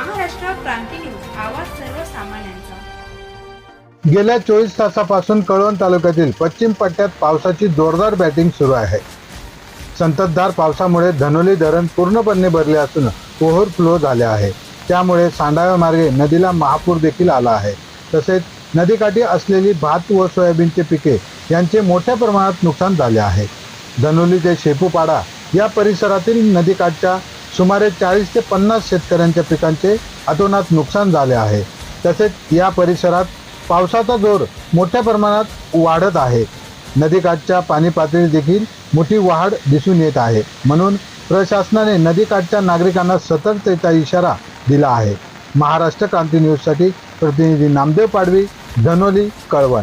आवाज सर्वसामान्यांचा. गेल्या चोवीस तासापासून कळवण तालुक्यातील पश्चिम पट्ट्यात पावसाची जोरदार बॅटिंग सुरू आहे. संततधार पावसामुळे धनोली धरण पूर्णपणे भरले असून ओव्हरफ्लो झाले आहे. त्यामुळे सांडाव्या मार्गे नदीला महापूर देखील आला आहे. तसेच नदीकाठी असलेली भात व सोयाबीनचे पिके यांचे मोठ्या प्रमाणात नुकसान झाले आहे. धनोली ते शेपूपाडा या परिसरातील नदीकाठच्या सुमारे चाळीस ते पन्नास शेतकऱ्यांच्या पिकांचे अतोनात नुकसान झाले आहे. तसेच या परिसरात पावसाचा जोर मोठ्या प्रमाणात वाढत आहे. नदीकाठच्या पाणी पातळी देखील मोठी वाढ दिसून येत आहे. म्हणून प्रशासनाने नदीकाठच्या नागरिकांना सतर्कतेचा इशारा दिला आहे. महाराष्ट्र क्रांती न्यूजसाठी प्रतिनिधी नामदेव पाडवी धनोली कळवण.